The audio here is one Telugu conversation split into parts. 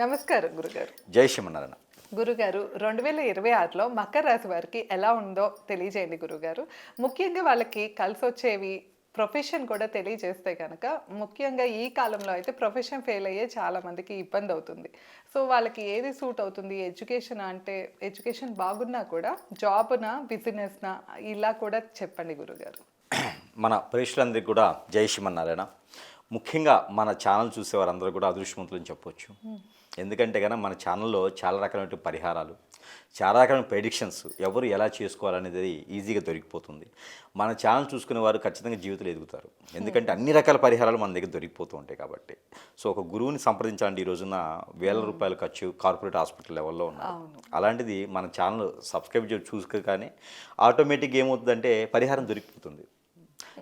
నమస్కారం గురుగారు. జై శ్రీమన్నారాయణ. గురుగారు రెండు వేల ఇరవై ఆరులో మకర రాశి వారికి ఎలా ఉందో తెలియజేయండి గురుగారు. ముఖ్యంగా వాళ్ళకి కలిసి వచ్చేవి ప్రొఫెషన్ కూడా తెలియజేస్తే కనుక ముఖ్యంగా ఈ కాలంలో అయితే ప్రొఫెషన్ ఫెయిల్ అయ్యే చాలా మందికి ఇబ్బంది అవుతుంది. సో వాళ్ళకి ఏది సూట్ అవుతుంది ఎడ్యుకేషన్ అంటే ఎడ్యుకేషన్ బాగున్నా కూడా జాబ్నా బిజినెస్నా ఇలా కూడా చెప్పండి గురుగారు. మన ప్రేక్షకులందరికీ కూడా జై శ్రీమన్నారాయణ. ముఖ్యంగా మన ఛానల్ చూసేవారందరూ కూడా అదృష్టవంతులు అని చెప్పొచ్చు. ఎందుకంటే కనుక మన ఛానల్లో చాలా రకాలైన పరిహారాలు చాలా రకాలైన ప్రెడిక్షన్స్ ఎవరు ఎలా చేసుకోవాలనేది ఈజీగా దొరికిపోతుంది. మన ఛానల్ చూసుకునే వారు ఖచ్చితంగా జీవితంలో ఎదుగుతారు. ఎందుకంటే అన్ని రకాల పరిహారాలు మన దగ్గర దొరికిపోతూ ఉంటాయి కాబట్టి. సో ఒక గురువుని సంప్రదించాలంటే ఈ రోజున వేల రూపాయల ఖర్చు కార్పొరేట్ హాస్పిటల్ లెవెల్లో ఉన్నారు. అలాంటిది మన ఛానల్ సబ్స్క్రైబ్ చేసి చూసుకోగానే ఆటోమేటిక్గా ఏమవుతుందంటే పరిహారం దొరికిపోతుంది.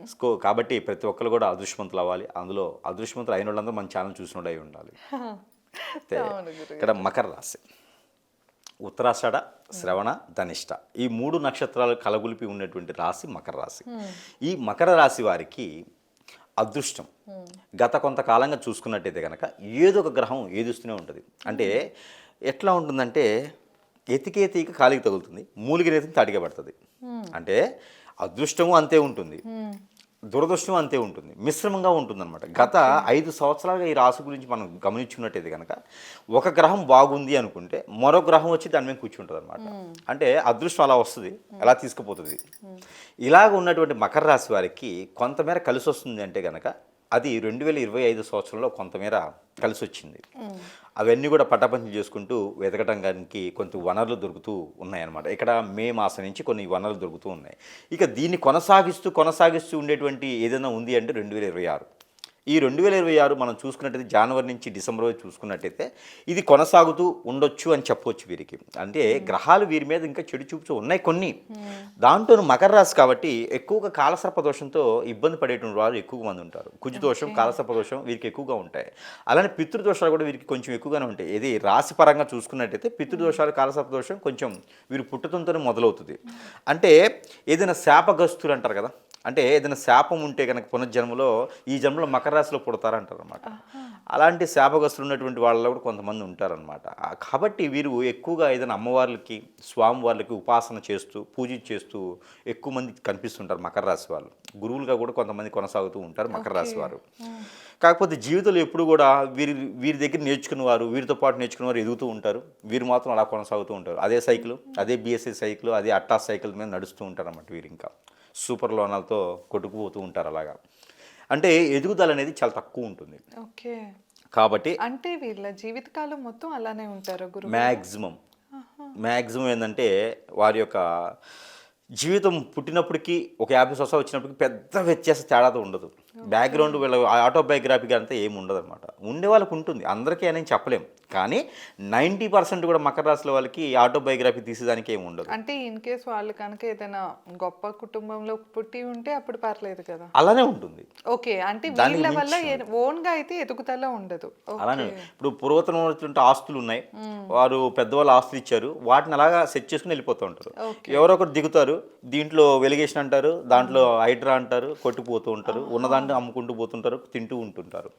స్కో కాబట్టి ప్రతి ఒక్కరు కూడా అదృష్టవంతులు అవ్వాలి. అందులో అదృష్టవంతులు అయిన వాళ్ళందరూ మన ఛానల్ చూసిన అయి ఉండాలి. ఇక్కడ మకర రాశి. ఉత్తరాషాఢ శ్రవణ ధనిష్ట. ఈ మూడు నక్షత్రాలు కలగొలిపి ఉన్నటువంటి రాశి మకర రాశి. ఈ మకర రాశి వారికి అదృష్టం. గత కొంతకాలంగా చూసుకున్నట్టయితే కనుక ఏదో ఒక గ్రహం ఏదుస్తూనే ఉంటుంది. అంటే ఎట్లా ఉంటుందంటే ఎతికే తీగ కాలికి తగులుతుంది. రేతికి తాటిగా పడుతుంది. అంటే అదృష్టము అంతే ఉంటుంది. దురదృష్టం అంతే ఉంటుంది. మిశ్రమంగా ఉంటుందన్నమాట. గత ఐదు సంవత్సరాలుగా ఈ రాశి గురించి మనం గమనించుకున్నట్టయితే కనుక ఒక గ్రహం బాగుంది అనుకుంటే మరో గ్రహం వచ్చి దాని మీద కూర్చుంటుంది అనమాట అంటే అదృష్టం అలా వస్తుంది అలా తీసుకుపోతుంది. ఇలాగ ఉన్నటువంటి మకర రాశి వారికి కొంతమేర కలిసి వస్తుంది అంటే కనుక అది రెండు వేల ఇరవై ఐదు సంవత్సరంలో కొంతమేర కలిసి వచ్చింది అవన్నీ కూడా పటాపంచం చేసుకుంటూ వెతకడానికి కొంత వనరులు దొరుకుతూ ఉన్నాయన్నమాట. ఇక్కడ మే మాసం నుంచి కొన్ని వనరులు దొరుకుతూ ఉన్నాయి. ఇక దీన్ని కొనసాగిస్తూ కొనసాగిస్తూ ఉండేటువంటి ఏదైనా ఉంది అంటే రెండు వేల ఇరవై ఆరు. ఈ రెండు వేల ఇరవై ఆరు మనం చూసుకున్నట్టయితే జనవరి నుంచి డిసెంబర్ వరకు చూసుకున్నట్టయితే ఇది కొనసాగుతూ ఉండొచ్చు అని చెప్పవచ్చు వీరికి. అంటే గ్రహాలు వీరి మీద ఇంకా చెడు చూపుతూ ఉన్నాయి కొన్ని. దాంట్లో మకర రాశి కాబట్టి ఎక్కువగా కాలసర్ప దోషంతో ఇబ్బంది పడేటువంటి వారు ఎక్కువ మంది ఉంటారు. కుజు దోషం కాలసర్ప దోషం వీరికి ఎక్కువగా ఉంటాయి. అలానే పితృదోషాలు కూడా వీరికి కొంచెం ఎక్కువగానే ఉంటాయి. ఇది రాశి పరంగా చూసుకున్నట్టయితే పితృదోషాలు కాలసర్ప దోషం కొంచెం వీరు పుట్టుతంతోనే మొదలవుతుంది. అంటే ఏదైనా శాపగ్రస్తులు అంటారు కదా అంటే ఏదైనా శాపం ఉంటే కనుక పునర్జన్మలో ఈ జన్మలో మకర రాశిలో పుడతారంటారు అనమాట అలాంటి శాపగ్రస్తులు ఉన్నటువంటి వాళ్ళలో కూడా కొంతమంది ఉంటారనమాట కాబట్టి వీరు ఎక్కువగా ఏదైనా అమ్మవార్లకి స్వామివార్లకి ఉపాసన చేస్తూ పూజ చేస్తూ ఎక్కువ మంది కనిపిస్తుంటారు మకర రాశి వాళ్ళు. గురువులుగా కూడా కొంతమంది కొనసాగుతూ ఉంటారు మకర రాశి వారు. కాకపోతే జీవితంలో ఎప్పుడు కూడా వీరి వీరి దగ్గర నేర్చుకున్న వారు వీరితో పాటు నేర్చుకున్న వారు ఎదుగుతూ ఉంటారు. వీరు మాత్రం అలా కొనసాగుతూ ఉంటారు. అదే సైకిల్ అదే బిఎస్సీ సైకిల్ అదే అట్టా సైకిల్ మీద నడుస్తూ ఉంటారు అన్నమాట వీరు ఇంకా. సూపర్ లోనాలతో కొట్టుకుపోతూ ఉంటారు అలాగా. అంటే ఎదుగుదల అనేది చాలా తక్కువ ఉంటుంది. ఓకే. కాబట్టి అంటే వీళ్ళ జీవితకాలం మొత్తం అలానే ఉంటారు గురు? మ్యాక్సిమం మ్యాక్సిమం ఏంటంటే వారి యొక్క జీవితం పుట్టినప్పటికీ ఒక యాభై సంవత్సరాలు వచ్చినప్పటికి పెద్ద వ్యత్యాస తేడాతో ఉండదు. బ్యాక్గ్రౌండ్ వీళ్ళ ఆటోబయోగ్రఫీ అంతా ఏమి ఉండదు అనమాట ఉండే వాళ్ళకి ఉంటుంది. అందరికీ అని చెప్పలేం. కానీ నైంటీ పర్సెంట్ కూడా మకర రాశుల వాళ్ళకి ఆటోబయోగ్రఫీ తీసేదానికి ఏమి ఉండదు. అంటే ఇన్ కేస్ వాళ్ళు కనుక ఏదైనా గొప్ప కుటుంబంలో పుట్టి ఉంటే అప్పుడు పర్లేదు కదా? అలానే ఉంటుంది. ఓకే. అంటే వీళ్ళ వల్ల ఓన్గా అయితే ఎదుగుదల ఉండదు. అలానే ఇప్పుడు పూర్వతనం ఉన్నటువంటి ఆస్తులు ఉన్నాయి. వారు పెద్దవాళ్ళు ఆస్తులు ఇచ్చారు. వాటిని అలాగా సెట్ చేసుకుని వెళ్ళిపోతూ ఉంటారు. ఎవరో ఒకరు దిగుతారు. దీంట్లో వెలిగేషన్ అంటారు. దాంట్లో హైడ్రా అంటారు. కొట్టుకుపోతూ ఉంటారు. ఉన్నదాన్ని అమ్ముకుంటూ పోతుంటారు తింటూ ఉంటుంటారు.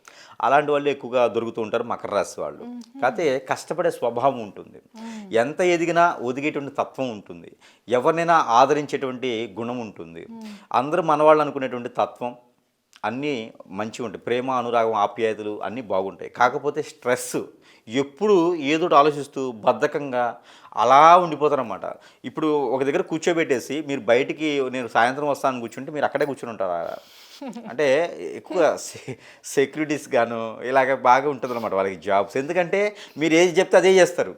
అలాంటి వాళ్ళు ఎక్కువగా దొరుకుతూ ఉంటారు మకర రాశి వాళ్ళు. కాకపోతే కష్టపడే స్వభావం ఉంటుంది. ఎంత ఎదిగినా ఒదిగేటువంటి తత్వం ఉంటుంది. ఎవరినైనా ఆదరించేటువంటి గుణం ఉంటుంది. అందరూ మనవాళ్ళు అనుకునేటువంటి తత్వం అన్నీ మంచిగా ఉంటాయి. ప్రేమ అనురాగం ఆప్యాయతలు అన్నీ బాగుంటాయి. కాకపోతే స్ట్రెస్ ఎప్పుడు ఏదో ఆలోచిస్తూ బద్ధకంగా అలా ఉండిపోతారన్నమాట. ఇప్పుడు ఒక దగ్గర కూర్చోబెట్టేసి మీరు బయటికి నేను సాయంత్రం వస్తాను కూర్చుంటే మీరు అక్కడే కూర్చుని ఉంటారా? అంటే ఎక్కువ సెక్యూరిటీస్ గాను ఇలాగ బాగా ఉంటుంది అనమాట వాళ్ళకి జాబ్స్ ఎందుకంటే మీరు ఏది చెప్తే అదే చేస్తారు.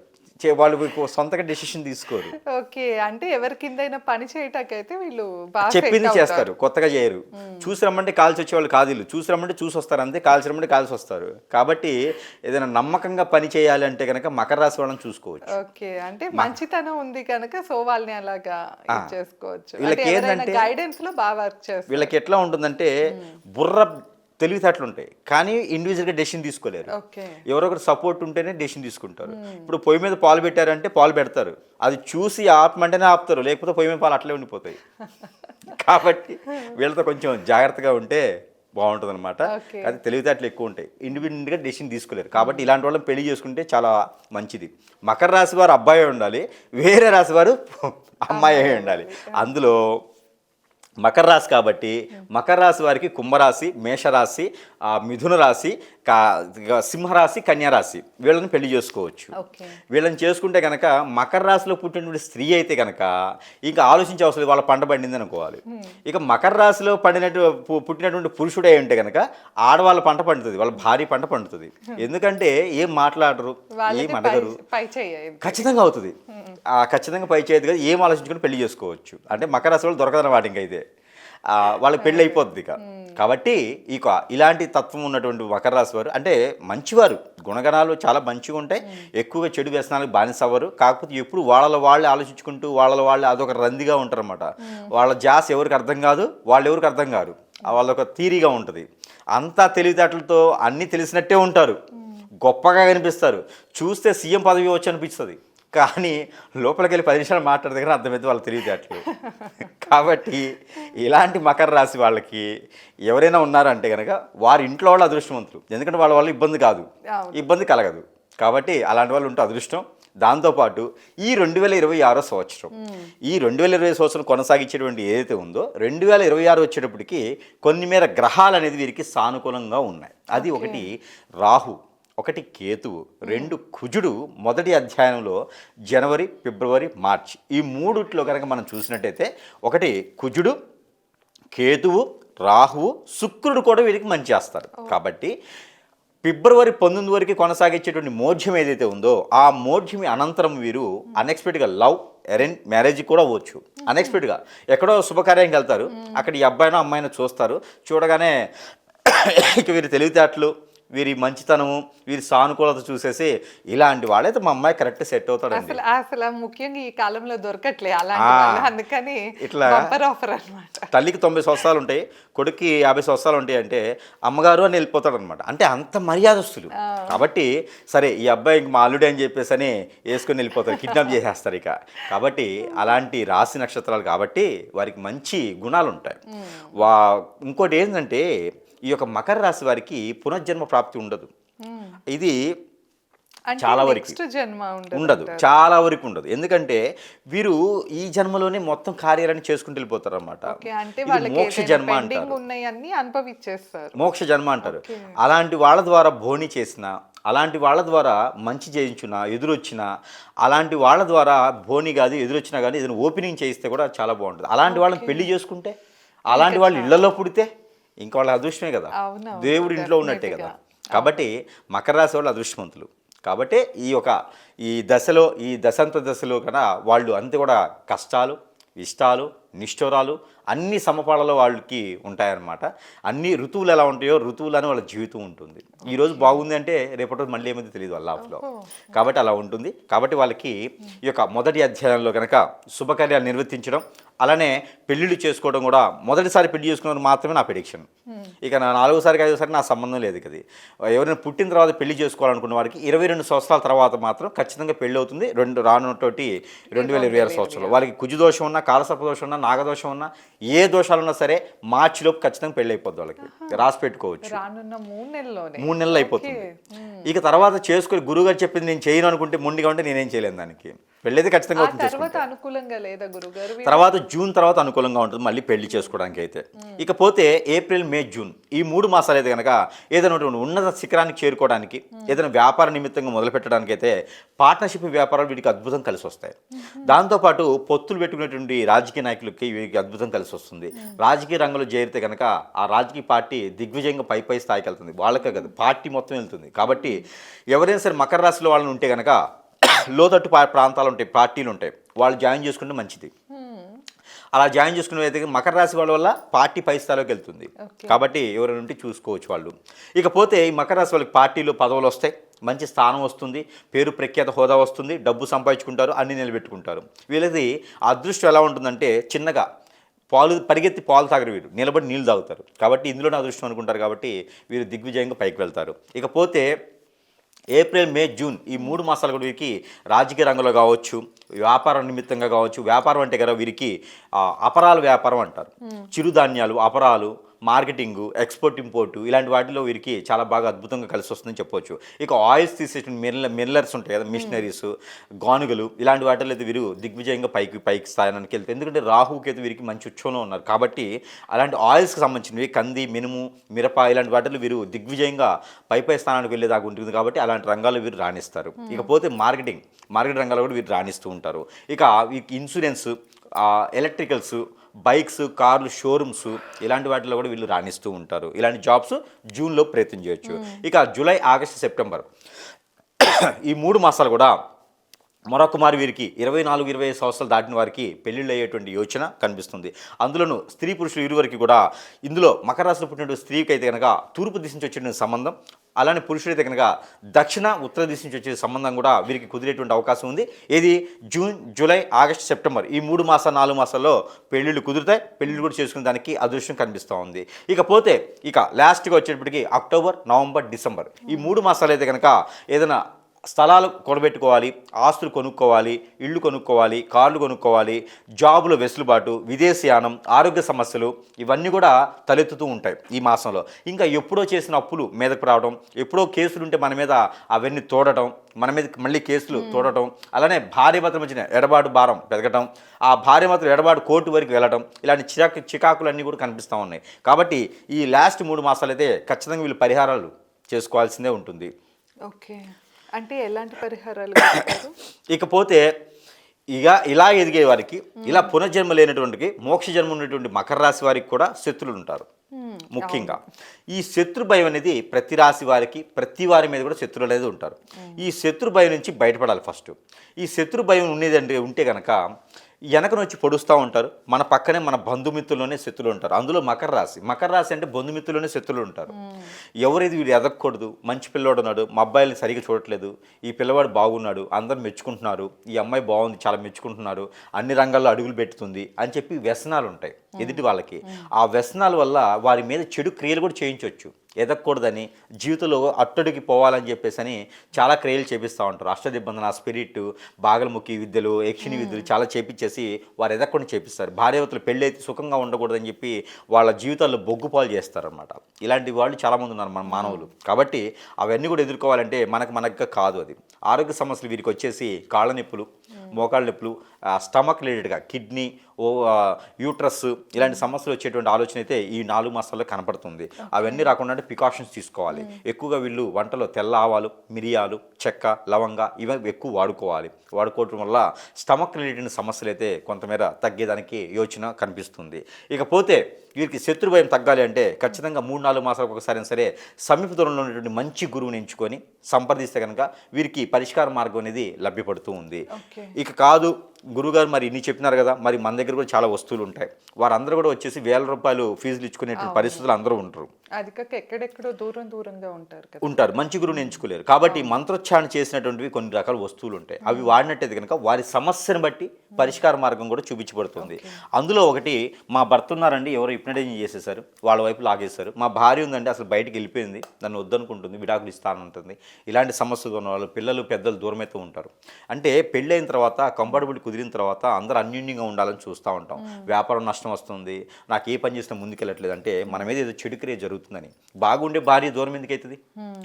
వాళ్ళు సొంతగా డెసిషన్ తీసుకోరు. ఓకే అంటే ఎవరి కిందైనా పని చేయటాకైతే వీళ్ళు చెప్పింది. చేస్తారు కొత్తగా చేయరు. చూసి రమ్మంటే కాల్చి వచ్చేవాళ్ళు కాదు వీళ్ళు. చూసి రమ్మంటే చూసి వస్తారు అంతే. కాల్చి రమ్మంటే కాల్చి వస్తారు. కాబట్టి ఏదైనా నమ్మకంగా పని చేయాలి అంటే కనుక మకర రాశి వాళ్ళని చూసుకోవచ్చు. ఓకే అంటే మంచితనం ఉంది కనుక సో వాళ్ళని అలాగా చేసుకోవచ్చు. వీళ్ళకి ఏందంటే- గైడెన్స్లో బాగా వర్క్ చేస్తారు. వీళ్ళకి ఎట్లా ఉంటుందంటే బుర్ర తెలివితేటలు ఉంటాయి. కానీ ఇండివిజువల్గా డెసిషన్ తీసుకోలేరు. ఎవరో ఒకరు సపోర్ట్ ఉంటేనే డెసిషన్ తీసుకుంటారు. ఇప్పుడు పొయ్యి మీద పాలు పెట్టారంటే పాలు పెడతారు. అది చూసి ఆపమంటేనే ఆపుతారు. లేకపోతే పొయ్యి మీద పాలు అట్లే ఉండిపోతాయి. కాబట్టి వీళ్ళతో కొంచెం జాగ్రత్తగా ఉంటే బాగుంటుంది అనమాట. అది తెలివితేటలు ఎక్కువ ఉంటాయి. ఇండిపెండెంట్గా డెసిషన్ తీసుకోలేరు. కాబట్టి ఇలాంటి వాళ్ళని పెళ్ళి చేసుకుంటే చాలా మంచిది. మకర రాశి వారు అబ్బాయి ఉండాలి. వేరే రాశి వారు అమ్మాయి ఉండాలి. అందులో మకర రాశి కాబట్టి మకర రాశి వారికి కుంభరాశి మేషరాశి మిథున రాశి కా సింహరాశి కన్యారాశి వీళ్ళని పెళ్ళి చేసుకోవచ్చు. వీళ్ళని చేసుకుంటే కనుక మకర రాశిలో పుట్టినటువంటి స్త్రీ అయితే కనుక ఇంకా ఆలోచించే అవసరం వాళ్ళ పంట పండింది అనుకోవాలి. ఇక మకర రాశిలో పండినట్టు పు- పుట్టినటువంటి పురుషుడే ఉంటే కనుక ఆడవాళ్ళ పంట పండుతుంది వాళ్ళ భార్య పంట పండుతుంది. ఎందుకంటే ఏం మాట్లాడరు ఏం అడగరు. ఖచ్చితంగా అవుతుంది. ఆ ఖచ్చితంగా పై చేయదు కదా ఏం ఆలోచించుకుని పెళ్ళి చేసుకోవచ్చు. అంటే మకర రాశి వాళ్ళు దొరకదన్న వాటి ఇంకైతే. ఆ, వాళ్ళకి పెళ్ళి అయిపోద్ది ఇక. కాబట్టి ఇక ఇలాంటి తత్వం ఉన్నటువంటి మకర రాశి వారు అంటే మంచివారు గుణగణాలు చాలా మంచిగా ఉంటాయి. ఎక్కువగా చెడు వ్యసనాలకు బానిస అవ్వరు. కాకపోతే ఎప్పుడు వాళ్ళ వాళ్ళే ఆలోచించుకుంటూ వాళ్ళ వాళ్ళే అదొక రందిగా ఉంటారన్నమాట. వాళ్ళ జాస్ ఎవరికి అర్థం కాదు వాళ్ళు ఎవరికి అర్థం కాదు వాళ్ళొక తీరిగా ఉంటుంది. అంతా తెలివితేటలతో అన్నీ తెలిసినట్టే ఉంటారు. గొప్పగా కనిపిస్తారు. చూస్తే సీఎం పదవి వచ్చి అనిపిస్తుంది. కానీ లోపలికి వెళ్ళి పది నిమిషాలు మాట్లాడితే కానీ అర్థమైతే వాళ్ళు తెలివితేటలు కాబట్టి ఇలాంటి మకర రాశి వాళ్ళకి ఎవరైనా ఉన్నారంటే కనుక వారి ఇంట్లో వాళ్ళు అదృష్టవంతులు. ఎందుకంటే వాళ్ళ వల్ల ఇబ్బంది కాదు. ఇబ్బంది కలగదు. కాబట్టి అలాంటి వాళ్ళు ఉంటే అదృష్టం. దాంతోపాటు ఈ రెండు వేల ఇరవై ఆరో సంవత్సరం. ఈ రెండు వేల ఇరవై సంవత్సరం కొనసాగించేటువంటి ఏదైతే ఉందో రెండు వేల ఇరవై ఆరు వచ్చేటప్పటికి కొన్ని మేర గ్రహాలు అనేది వీరికి సానుకూలంగా ఉన్నాయి. అది ఒకటి రాహు. ఒకటి కేతువు రెండు కుజుడు మొదటి అధ్యాయంలో జనవరి ఫిబ్రవరి మార్చ్. ఈ మూడిట్లో కనుక మనం చూసినట్టయితే ఒకటి కుజుడు కేతువు రాహువు శుక్రుడు కూడా వీరికి మంచి చేస్తారు. కాబట్టి ఫిబ్రవరి పంతొమ్మిది వరకు కొనసాగించేటువంటి మోఢ్యం ఏదైతే ఉందో ఆ మోఢ్యమి అనంతరం వీరు అన్ఎక్స్పెక్టెడ్గా లవ్ అరేంజ్ మ్యారేజ్ కూడా అవ్వచ్చు. అన్ఎక్స్పెక్టెడ్గా ఎక్కడో శుభకార్యానికి వెళ్తారు. అక్కడ ఈ అబ్బాయినో అమ్మాయినో చూస్తారు. చూడగానే ఇక వీరి తెలివితేటలు వీరి మంచితనము వీరి సానుకూలత చూసేసి ఇలాంటి వాళ్ళైతే మా అమ్మాయి కరెక్ట్ సెట్ అవుతాడండి. అసలు అసలు ముఖ్యంగా ఈ కాలంలో దొరకట్లే అలాంటి వాళ్ళు. అందుకని ఇట్లా- ఆఫర్ అన్నమాట. తల్లికి తొంభై సంవత్సరాలు ఉంటాయి కొడుక్కి యాభై సంవత్సరాలు ఉంటాయి అంటే అమ్మగారు అని వెళ్ళిపోతాడు అనమాట అంటే అంత మర్యాదస్తులు. కాబట్టి సరే ఈ అబ్బాయి ఇంక మా అల్లుడే అని చెప్పేసి అని వేసుకొని వెళ్ళిపోతారు కిడ్నాప్ చేసేస్తారు ఇక. కాబట్టి అలాంటి రాశి నక్షత్రాలు కాబట్టి వారికి మంచి గుణాలు ఉంటాయి వా ఇంకోటి ఏంటంటే ఈ యొక్క మకర రాశి వారికి పునర్జన్మ ప్రాప్తి ఉండదు. ఇది చాలా వరకు. ఉండదు చాలా వరకు ఉండదు. ఎందుకంటే వీరు ఈ జన్మలోనే మొత్తం కార్యాలను చేసుకుంటూ వెళ్ళిపోతారు అనమాట మోక్ష జన్మ అంటారు. మోక్ష జన్మ అంటారు. అలాంటి వాళ్ళ ద్వారా బోని చేసిన అలాంటి వాళ్ళ ద్వారా మంచి చేయించిన ఎదురొచ్చిన అలాంటి వాళ్ళ ద్వారా బోని కాదు ఎదురొచ్చినా కానీ ఏదైనా ఓపెనింగ్ చేయిస్తే కూడా చాలా బాగుంటుంది. అలాంటి వాళ్ళని పెళ్ళి చేసుకుంటే అలాంటి వాళ్ళు ఇళ్ళలో పుడితే ఇంకా వాళ్ళ అదృష్టమే కదా. దేవుడి ఇంట్లో ఉన్నట్టే కదా. కాబట్టి మకర రాశి వాళ్ళు అదృష్టవంతులు. కాబట్టి ఈ యొక్క ఈ దశలో ఈ దశాంత దశలో కన్నా వాళ్ళు అంతే కూడా కష్టాలు ఇష్టాలు నిష్ఠురాలు అన్ని సమపాలలో వాళ్ళకి ఉంటాయన్నమాట. అన్ని ఋతువులు ఎలా ఉంటాయో ఋతువులని వాళ్ళ జీవితం ఉంటుంది. ఈరోజు బాగుంది అంటే రేపటి రోజు మళ్ళీ ఏమైందో తెలియదు వాళ్ళ లైఫ్లో కాబట్టి అలా ఉంటుంది. కాబట్టి వాళ్ళకి ఈ యొక్క మొదటి అధ్యాయంలో కనుక శుభకార్యాలు నిర్వర్తించడం అలానే పెళ్ళిళ్ళు చేసుకోవడం కూడా మొదటిసారి పెళ్ళి చేసుకున్నది మాత్రమే నా ప్రిడిక్షన్ ఇక నా నాలుగోసారికి ఐదోసారి నా సంబంధం లేదు ఇది ఎవరైనా పుట్టిన తర్వాత పెళ్ళి చేసుకోవాలనుకున్న వారికి ఇరవై రెండు సంవత్సరాల తర్వాత మాత్రం ఖచ్చితంగా పెళ్ళి అవుతుంది. రెండు రానున్నటువంటి రెండు వేల ఇరవై ఆరు సంవత్సరంలో. వాళ్ళకి కుజు దోషం ఉన్నా కాలసర్ప దోషం ఉన్నా నాగదోషం ఉన్నా ఏ దోషాలు ఉన్నా సరే మార్చిలోపు ఖచ్చితంగా పెళ్ళి అయిపోద్ది వాళ్ళకి. రాసి పెట్టుకోవచ్చు. మూడు నెలలు అయిపోతుంది. ఇక తర్వాత చేసుకుని గురువుగారు చెప్పింది నేను చేయను అనుకుంటే మొండిగా ఉంటే నేనేం చేయలేను దానికి. పెళ్ళైతే ఖచ్చితంగా తర్వాత. అనుకూలంగా లేదా గురుగారు? తర్వాత జూన్ తర్వాత అనుకూలంగా ఉంటుంది మళ్ళీ పెళ్ళి చేసుకోవడానికి అయితే. ఇకపోతే ఏప్రిల్ మే జూన్ ఈ మూడు మాసాలు అయితే కనుక ఏదైనా ఉన్నత శిఖరానికి చేరుకోవడానికి ఏదైనా వ్యాపార నిమిత్తంగా మొదలు పెట్టడానికి అయితే పార్ట్నర్షిప్ వ్యాపారాలు వీటికి అద్భుతం కలిసి వస్తాయి. దాంతోపాటు పొత్తులు పెట్టుకునేటువంటి రాజకీయ నాయకులకి వీరికి అద్భుతం కలిసి వస్తుంది. రాజకీయ రంగంలో చేరితే కనుక ఆ రాజకీయ పార్టీ దిగ్విజయంగా పై పై స్థాయికి వెళ్తుంది. వాళ్ళకే కదా పార్టీ మొత్తం వెళ్తుంది. కాబట్టి ఎవరైనా సరే మకర రాశిలో వాళ్ళని ఉంటే కనుక లోతట్టు ప్రాంతాలు ఉంటాయి పార్టీలు ఉంటాయి. వాళ్ళు జాయిన్ చేసుకుంటే మంచిది. అలా జాయిన్ చేసుకునే మకర రాశి వాళ్ళ వల్ల పార్టీ పై స్థాయిలోకి వెళ్తుంది. కాబట్టి ఎవరైనా ఉంటే చూసుకోవచ్చు వాళ్ళు. ఇకపోతే ఈ మకర రాశి వాళ్ళకి పార్టీలు పదవులు వస్తాయి. మంచి స్థానం వస్తుంది. పేరు ప్రఖ్యాత హోదా వస్తుంది. డబ్బు సంపాదించుకుంటారు. అన్ని నిలబెట్టుకుంటారు. వీళ్ళది అదృష్టం ఎలా ఉంటుందంటే చిన్నగా పాలు పరిగెత్తి పాలు తాగరు వీరు. నిలబడి నీళ్ళు తాగుతారు. కాబట్టి ఇందులోనే అదృష్టం అనుకుంటారు కాబట్టి వీరు దిగ్విజయంగా పైకి వెళ్తారు. ఇకపోతే ఏప్రిల్ మే జూన్ ఈ మూడు మాసాలు కూడా వీరికి రాజకీయ రంగంలో కావచ్చు వ్యాపారం నిమిత్తంగా కావచ్చు వ్యాపారం అంటే కదా వీరికి అపరాల వ్యాపారం అంటారు. చిరుధాన్యాలు అపరాలు మార్కెటింగ్ ఎక్స్పోర్ట్ ఇంపోర్ట్ ఇలాంటి వాటిలో వీరికి చాలా బాగా అద్భుతంగా కలిసి వస్తుందని చెప్పొచ్చు. ఇక ఆయిల్స్ తీసేటువంటి మిర్ల మిల్లర్స్ ఉంటాయి కదా మిషనరీస్ గానుగలు ఇలాంటి వాటిలో అయితే వీరు దిగ్విజయంగా పైకి పైకి స్థానానికి వెళ్తారు. ఎందుకంటే రాహుకి అయితే వీరికి మంచి ఉత్సవంలో ఉన్నారు. కాబట్టి అలాంటి ఆయిల్స్కి సంబంధించినవి కంది మినుము మిరప ఇలాంటి వాటిలో వీరు దిగ్విజయంగా పై పై స్థానానికి వెళ్ళేదాకా ఉంటుంది కాబట్టి అలాంటి రంగాల్లో వీరు రాణిస్తారు. ఇకపోతే మార్కెటింగ్ మార్కెట్ రంగాల్లో కూడా వీరు రాణిస్తూ ఉంటారు. ఇక ఇన్సూరెన్స్ ఎలక్ట్రికల్స్ బైక్స్ కార్లు షోరూమ్స్ ఇలాంటి వాటిలో కూడా వీళ్ళు రాణిస్తూ ఉంటారు. ఇలాంటి జాబ్స్ జూన్లో ప్రయత్నం చేయొచ్చు. ఇక జూలై ఆగస్టు సెప్టెంబర్. ఈ మూడు మాసాలు కూడా మరొక వీరికి ఇరవై నాలుగు ఇరవై ఐదు సంవత్సరాలు దాటిన వారికి పెళ్ళిళ్ళు అయ్యేటువంటి యోచన కనిపిస్తుంది. అందులోనూ స్త్రీ పురుషులు ఇరువరికి కూడా ఇందులో మకర రాశిలో పుట్టినటువంటి స్త్రీకి అయితే కనుక తూర్పు దిశ నుంచి వచ్చిన సంబంధం అలానే పురుషుడైతే కనుక దక్షిణ ఉత్తర దిశ నుంచి వచ్చే సంబంధం కూడా వీరికి కుదిరేటువంటి అవకాశం ఉంది. ఇది జూన్ జూలై ఆగస్ట్ సెప్టెంబర్ ఈ మూడు మాసాలు నాలుగు మాసాల్లో పెళ్ళిళ్ళు కుదురుతాయి. పెళ్ళిళ్ళు కూడా చేసుకునే దానికి అదృష్టం కనిపిస్తూ ఉంది. ఇకపోతే ఇక లాస్ట్గా వచ్చేటప్పటికి అక్టోబర్ నవంబర్ డిసెంబర్ ఈ మూడు మాసాలు అయితే కనుక ఏదైనా స్థలాలు కొనబెట్టుకోవాలి ఆస్తులు కొనుక్కోవాలి ఇళ్ళు కొనుక్కోవాలి కార్లు కొనుక్కోవాలి జాబుల వెసులుబాటు విదేశీయానం ఆరోగ్య సమస్యలు ఇవన్నీ కూడా తలెత్తుతూ ఉంటాయి ఈ మాసంలో. ఇంకా ఎప్పుడో చేసిన అప్పులు మీదకు రావడం ఎప్పుడో కేసులు ఉంటే మన మీద అవన్నీ తోడటం మన మీద మళ్ళీ కేసులు తోడటం అలానే భార్య భర్తల మధ్యన ఎడబాటు భారం పెరగటం ఆ భార్య మాత్రం ఎడబాటు కోర్టు వరకు వెళ్ళటం ఇలాంటి చిరాకు చికాకులు అన్నీ కూడా కనిపిస్తూ ఉన్నాయి. కాబట్టి ఈ లాస్ట్ మూడు మాసాలు అయితే ఖచ్చితంగా వీళ్ళు పరిహారాలు చేసుకోవాల్సిందే ఉంటుంది. ఓకే. అంటే ఎలాంటి పరిహారాలు? ఇకపోతే ఇక ఇలా ఎదిగే వారికి ఇలా పునర్జన్మ లేనటువంటి మోక్ష జన్మ ఉన్నటువంటి మకర రాశి వారికి కూడా శత్రులు ఉంటారు. ముఖ్యంగా. ఈ శత్రు భయం అనేది ప్రతి రాశి వారికి ప్రతి వారి మీద కూడా శత్రులు అనేది ఉంటారు. ఈ శత్రు భయం నుంచి బయటపడాలి ఫస్ట్. ఈ శత్రు భయం ఉండేదంటే ఉంటే కనుక వెనకను వచ్చి పొడుస్తూ ఉంటారు. మన పక్కనే మన బంధుమిత్రుల్లోనే శత్రులు ఉంటారు. అందులో మకర రాశి. మకర రాశి అంటే బంధుమిత్రుల్లోనే శత్రులు ఉంటారు. ఎవరైతే వీడు ఎదగకూడదు మంచి పిల్లోడు ఉన్నాడు మా అబ్బాయిని సరిగా చూడట్లేదు ఈ పిల్లవాడు బాగున్నాడు అందరు మెచ్చుకుంటున్నారు ఈ అమ్మాయి బాగుంది చాలా మెచ్చుకుంటున్నారు అన్ని రంగాల్లో అడుగులు పెడుతుంది అని చెప్పి వ్యసనాలు ఉంటాయి ఎదుటి వాళ్ళకి. ఆ వ్యసనాల వల్ల వారి మీద చెడు క్రియలు కూడా చేయించవచ్చు ఎదగకూడదని జీవితంలో అట్టడికి పోవాలని చెప్పేసి అని చాలా క్రియలు చేపిస్తూ ఉంటారు. అష్టదిబ్బందన స్పిరిట్ బాగలముఖి విద్యలు యక్షిణి విద్యలు చాలా చేపించేసి వారు ఎదగకుండా చేపిస్తారు. భార్యవతులు పెళ్ళి అయితే సుఖంగా ఉండకూడదని చెప్పి వాళ్ళ జీవితాల్లో బొగ్గుపాలు చేస్తారనమాట ఇలాంటి వాళ్ళు చాలామంది ఉన్నారు మన మానవులు. కాబట్టి అవన్నీ కూడా ఎదుర్కోవాలంటే మనకు మనకు కాదు అది. ఆరోగ్య సమస్యలు వీరికి వచ్చేసి కాళ్ళ నొప్పులు మోకాళ్ళ నొప్పులు స్టమక్ రిలేటెడ్గా కిడ్నీ ఓ యూట్రస్ ఇలాంటి సమస్యలు వచ్చేటువంటి ఆలోచన అయితే ఈ నాలుగు మాసాల్లో కనపడుతుంది. అవన్నీ రాకుండా అంటే ప్రికాషన్స్ తీసుకోవాలి. ఎక్కువగా వీళ్ళు వంటలో తెల్ల ఆవాలు మిరియాలు చెక్క లవంగ ఇవి ఎక్కువ వాడుకోవాలి. వాడుకోవటం వల్ల స్టమక్ రిలేటెడ్ సమస్యలు అయితే కొంతమేర తగ్గేదానికి యోచన కనిపిస్తుంది. ఇకపోతే వీరికి శత్రు భయం తగ్గాలి అంటే ఖచ్చితంగా మూడు నాలుగు మాసాలకు ఒకసారి సరే సమీప దూరంలో ఉన్నటువంటి మంచి గురువుని ఎంచుకొని సంప్రదిస్తే కనుక వీరికి పరిష్కార మార్గం అనేది లభ్యపడుతూ ఉంది. ఇక కాదు గురుగారు మరి ఇన్ని చెప్పినారు కదా మరి మన దగ్గర కూడా చాలా వస్తువులు ఉంటాయి. వారందరూ కూడా వచ్చేసి వేల రూపాయలు ఫీజులు ఇచ్చుకునేటువంటి పరిస్థితులు అందరూ ఉంటారు. అది కాక ఎక్కడెక్కడో దూరం దూరంగా ఉంటారు ఉంటారు. మంచి గురువుని ఎంచుకోలేరు. కాబట్టి మంత్రోచ్చారణ చేసినటువంటివి కొన్ని రకాల వస్తువులు ఉంటాయి. అవి వాడినట్టయితే కనుక వారి సమస్యను బట్టి పరిష్కార మార్గం కూడా చూపించబడుతుంది. అందులో ఒకటి మా భర్త ఉన్నారండి ఎవరో హిప్నటైజింగ్ చేసేసారు. వాళ్ళ వైపు లాగేశారు. మా భార్య ఉందండి అసలు బయటికి వెళ్ళిపోయింది. నన్ను వద్దనుకుంటుంది విడాకులు ఇస్తానంటుంది ఇలాంటి సమస్యలు ఉన్న వాళ్ళు పిల్లలు పెద్దలు దూరమైతే ఉంటారు. అంటే పెళ్ళైన తర్వాత కంఫర్టబుల్ కుదిరిన తర్వాత అందరూ అన్యూన్యంగా ఉండాలని చూస్తూ ఉంటాం. వ్యాపారం నష్టం వస్తుంది. నాకు ఏ పని చేసినా ముందుకెళ్ళట్లేదు అంటే మన మీద ఏదో చెడు క్రియ జరుగుతుందని. బాగుండే భార్య దూరం ఎందుకు అవుతుంది?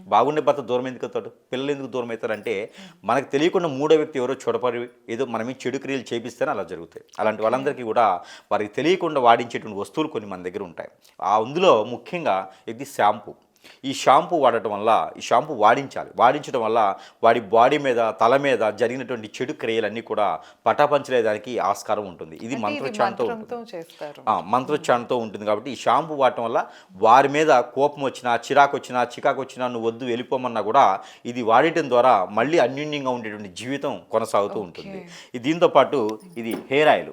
బాగుండే భర్త దూరం ఎందుకు అవుతాడు? పిల్లలు ఎందుకు దూరం అవుతారంటే మనకు తెలియకుండా మూడో వ్యక్తి ఎవరో చూడపడి ఏదో మన మీద చెడు క్రియలు చేపిస్తేనే అలా జరుగుతాయి. అలాంటి వాళ్ళందరికీ కూడా వారికి తెలియకుండా వాడించేటువంటి వస్తువులు కొన్ని మన దగ్గర ఉంటాయి. ఆ అందులో ముఖ్యంగా ఇది షాంపూ. ఈ షాంపూ వాడటం వల్ల ఈ షాంపూ వాడించాలి. వాడించడం వల్ల వాడి బాడీ మీద తల మీద జరిగినటువంటి చెడు క్రియలన్నీ కూడా పటాపంచలేదానికి ఆస్కారం ఉంటుంది. ఇది మంత్రోచ్చారణతో మంత్రోచ్చారణతో ఉంటుంది కాబట్టి ఈ షాంపూ వాడటం వల్ల వారి మీద కోపం వచ్చినా చిరాకు వచ్చినా చికాకు వచ్చినా నువ్వు వద్దు వెళ్ళిపోమన్నా కూడా ఇది వాడటం ద్వారా మళ్ళీ అన్యూన్యంగా ఉండేటువంటి జీవితం కొనసాగుతూ ఉంటుంది. దీంతో పాటు ఇది హెయిర్ ఆయిల్.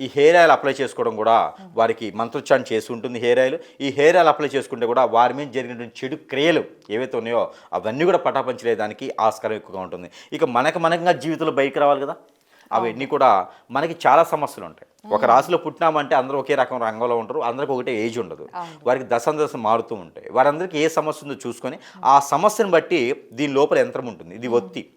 ఈ హెయిర్ ఆయిల్ అప్లై చేసుకోవడం కూడా వారికి మంత్రోచ్చారణ చేసి ఉంటుంది హెయిర్ ఆయిల్. ఈ హెయిర్ ఆయిల్ అప్లై చేసుకుంటే కూడా వారి మీద జరిగినటువంటి చెడు క్రియలు ఏవైతే ఉన్నాయో అవన్నీ కూడా పటాపంచలేదానికి ఆస్కారం ఎక్కువగా ఉంటుంది. ఇక మనకు మనకంగా జీవితంలో బయటకు రావాలి కదా? అవన్నీ కూడా మనకి చాలా సమస్యలు ఉంటాయి. ఒక రాశిలో పుట్టినామంటే అందరూ ఒకే రకం రంగంలో ఉంటారు. అందరికి ఒకటే ఏజ్ ఉండదు. వారికి దశ దశ మారుతూ ఉంటాయి. వారందరికీ ఏ సమస్య ఉందో చూసుకొని ఆ సమస్యను బట్టి దీని లోపల యంత్రం ఉంటుంది. ఇది ఒత్తి.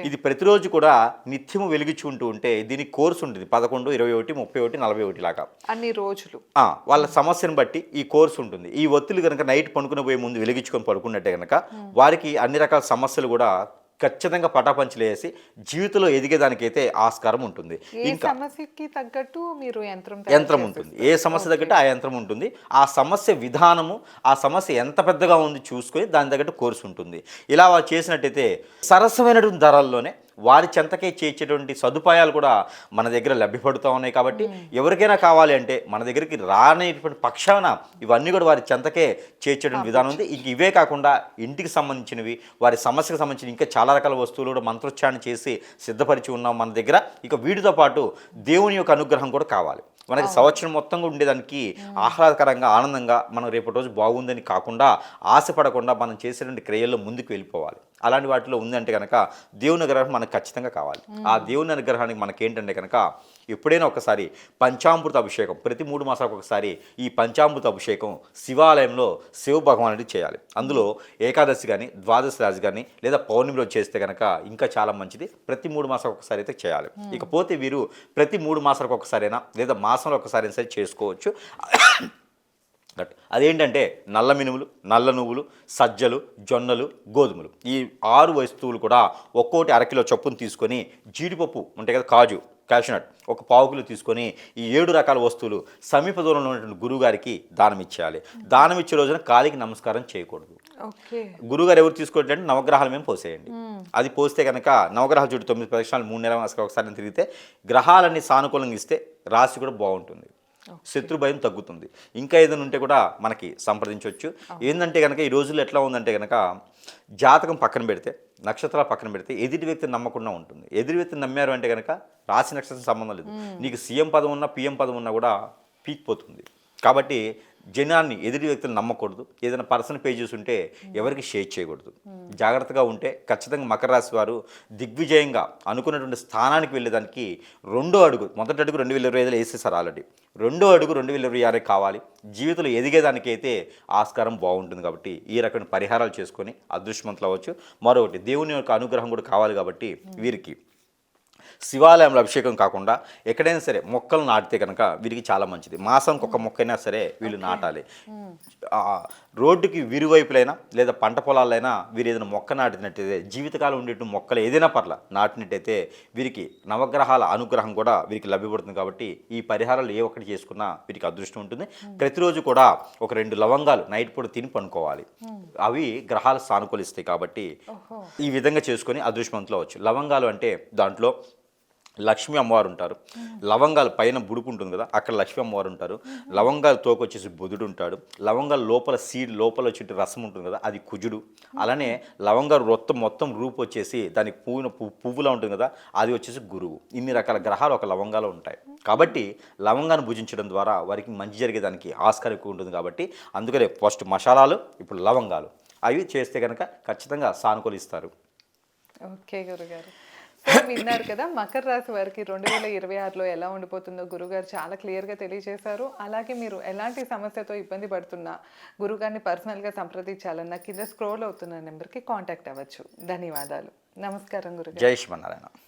ఇది ప్రతిరోజు కూడా నిత్యము వెలిగించుకుంటూ ఉంటే దీనికి కోర్సు ఉంటుంది. పదకొండు ఇరవై ఒకటి ముప్పై ఒకటి నలభై ఒకటి లాగా. అన్ని రోజులు. ఆ, వాళ్ళ సమస్యను బట్టి ఈ కోర్సు ఉంటుంది. ఈ ఒత్తులు కనుక నైట్ పనుకుని పోయే ముందు వెలిగించుకొని పడుకున్నట్టే కనుక వారికి అన్ని రకాల సమస్యలు కూడా ఖచ్చితంగా పటాపంచలు వేసి జీవితంలో ఎదిగేదానికైతే ఆస్కారం ఉంటుంది. ఇంకా సమస్యకి తగ్గట్టు మీరు యంత్రం యంత్రం ఉంటుంది. ఏ సమస్య తగ్గట్టు ఆ యంత్రం ఉంటుంది. ఆ సమస్య విధానము ఆ సమస్య ఎంత పెద్దగా ఉంది చూసుకొని దాని తగ్గట్టు కోర్సు ఉంటుంది. ఇలా చేసినట్టయితే సరసమైనటువంటి ధరల్లోనే వారి చెంతకే చేర్చేటువంటి సదుపాయాలు కూడా మన దగ్గర లభ్యపడుతూ ఉన్నాయి కాబట్టి ఎవరికైనా కావాలి అంటే మన దగ్గరికి రానేటువంటి పక్షాన ఇవన్నీ కూడా వారి చెంతకే చేర్చేటువంటి విధానం ఉంది. ఇంక ఇవే కాకుండా ఇంటికి సంబంధించినవి వారి సమస్యకు సంబంధించిన ఇంకా చాలా రకాల వస్తువులు కూడా మంత్రోచ్చారణ చేసి సిద్ధపరిచి ఉన్నాం మన దగ్గర. ఇక వీటితో పాటు దేవుని యొక్క అనుగ్రహం కూడా కావాలి. మనకి సంవత్సరం మొత్తం కూడా ఉండేదానికి ఆహ్లాదకరంగా ఆనందంగా మనం రేపటి రోజు బాగుందని కాకుండా ఆశపడకుండా మనం చేసేటువంటి క్రియల్లో ముందుకు వెళ్ళిపోవాలి. అలాంటి వాటిలో ఉందంటే కనుక దేవుని అనుగ్రహం మనకు ఖచ్చితంగా కావాలి. ఆ దేవుని అనుగ్రహానికి మనకేంటంటే కనుక ఎప్పుడైనా ఒకసారి పంచామృత అభిషేకం ప్రతి మూడు మాసాలకు ఒకసారి ఈ పంచామృత అభిషేకం శివాలయంలో శివ భగవానుడికి చేయాలి. అందులో ఏకాదశి కానీ ద్వాదశి రాజు కానీ లేదా పౌర్ణమిలో చేస్తే కనుక ఇంకా చాలా మంచిది. ప్రతి మూడు మాసాలకు ఒకసారి అయితే చేయాలి. ఇకపోతే వీరు ప్రతి మూడు మాసాలకు ఒకసారైనా లేదా మాసంలో ఒకసారి సరే చేసుకోవచ్చు. బట్ అదేంటంటే నల్ల మినుములు నల్ల నువ్వులు సజ్జలు జొన్నలు గోధుమలు. ఈ ఆరు వస్తువులు కూడా ఒక్కోటి అరకిలో చొప్పున తీసుకొని జీడిపప్పు ఉంటాయి కదా కాజు క్యాషనట్ ఒక పావు కిలో తీసుకొని ఈ ఏడు రకాల వస్తువులు సమీప దూరంలో ఉన్నటువంటి గురువుగారికి దానం ఇచ్చేయాలి. దానం ఇచ్చే రోజున కాలికి నమస్కారం చేయకూడదు. ఓకే. గురువుగారు ఎవరు తీసుకోవట్లంటే నవగ్రహాల మేము పోసేయండి. అది పోస్తే కనుక నవగ్రహాల చుట్టూ తొమ్మిది ప్రదక్షిణాలు మూడు నెలల ఒకసారి తిరిగితే గ్రహాలన్నీ సానుకూలంగా ఇస్తే రాశి కూడా బాగుంటుంది. శత్రు భయం తగ్గుతుంది. ఇంకా ఏదైనా ఉంటే కూడా మనకి సంప్రదించవచ్చు. ఏంటంటే కనుక ఈ రోజుల్లో ఎట్లా ఉందంటే కనుక జాతకం పక్కన పెడితే నక్షత్రాలు పక్కన పెడితే ఎదుటి వ్యక్తిని నమ్మకుండా ఉంటుంది. ఎదుటి వ్యక్తిని నమ్మారు అంటే కనుక రాశి నక్షత్రం సంబంధం లేదు. నీకు సీఎం పదం ఉన్నా పిఎం పదం ఉన్నా కూడా పీక్పోతుంది కాబట్టి జనాన్ని ఎదుటి వ్యక్తులు నమ్మకూడదు. ఏదైనా పర్సనల్ పేజెస్ ఉంటే ఎవరికి షేర్ చేయకూడదు. జాగ్రత్తగా ఉంటే ఖచ్చితంగా మకర రాశి వారు దిగ్విజయంగా అనుకున్నటువంటి స్థానానికి వెళ్ళేదానికి రెండో అడుగు మొదటి అడుగు రెండు వేల ఇరవై ఐదులో వేసేసారు ఆల్రెడీ రెండో అడుగు రెండు వేల ఇరవై ఆరే కావాలి. జీవితంలో ఎదిగేదానికైతే ఆస్కారం బాగుంటుంది కాబట్టి ఈ రకమైన పరిహారాలు చేసుకొని అదృష్టవంతులు అవ్వచ్చు. మరొకటి దేవుని యొక్క అనుగ్రహం కూడా కావాలి కాబట్టి వీరికి శివాలయంలో అభిషేకం కాకుండా ఎక్కడైనా సరే మొక్కలు నాటితే కనుక వీరికి చాలా మంచిది. మాసానికి ఒక మొక్కైనా సరే వీళ్ళు నాటాలి. రోడ్డుకి విరువైపులైనా లేదా పంట పొలాలైనా వీరు ఏదైనా మొక్క నాటినట్టయితే జీవితకాలం ఉండేటువంటి మొక్కలు ఏదైనా పర్ల నాటినట్టయితే వీరికి నవగ్రహాల అనుగ్రహం కూడా వీరికి లభ్యపడుతుంది కాబట్టి ఈ పరిహారాలు ఏ ఒక్కటి చేసుకున్నా వీరికి అదృష్టం ఉంటుంది. ప్రతిరోజు కూడా ఒక రెండు లవంగాలు నైట్ పూట తిని పనుకోవాలి అవి గ్రహాలు సానుకూలిస్తాయి కాబట్టి ఈ విధంగా చేసుకొని అదృష్టవంతులు అవ్వచ్చు. లవంగాలు అంటే దాంట్లో లక్ష్మీ అమ్మవారు ఉంటారు. లవంగాలు పైన బుడుపు ఉంటుంది కదా అక్కడ లక్ష్మీ అమ్మవారు ఉంటారు. లవంగాలు తోకొచ్చేసి బుధుడు ఉంటాడు. లవంగాల లోపల సీడ్ లోపల వచ్చే రసం ఉంటుంది కదా అది కుజుడు. అలానే లవంగాలు రొత్తం మొత్తం రూపు వచ్చేసి దానికి పువ్వున పువ్వు పువ్వులా ఉంటుంది కదా అది వచ్చేసి గురువు. ఇన్ని రకాల గ్రహాలు ఒక లవంగాలో ఉంటాయి. కాబట్టి లవంగాన్ని భుజించడం ద్వారా వారికి మంచి జరిగేదానికి ఆస్కారం ఎక్కువ ఉంటుంది కాబట్టి అందుకనే ఫస్ట్ మసాలాలు ఇప్పుడు లవంగాలు. అవి చేస్తే కనుక ఖచ్చితంగా సానుకూలిస్తారు. ఓకే గురుగారు. విన్నారు కదా మకర రాశి వారికి రెండు వేల ఇరవై ఆరులో ఎలా ఉండిపోతుందో గురుగారు చాలా క్లియర్గా తెలియజేశారు. అలాగే మీరు ఎలాంటి సమస్యతో ఇబ్బంది పడుతున్నా గురుగారిని పర్సనల్గా సంప్రదించాలన్నా కింద స్క్రోల్ అవుతున్న నెంబర్కి కాంటాక్ట్ అవ్వచ్చు. ధన్యవాదాలు. నమస్కారం గురు జై శ్రీమన్నారాయణ.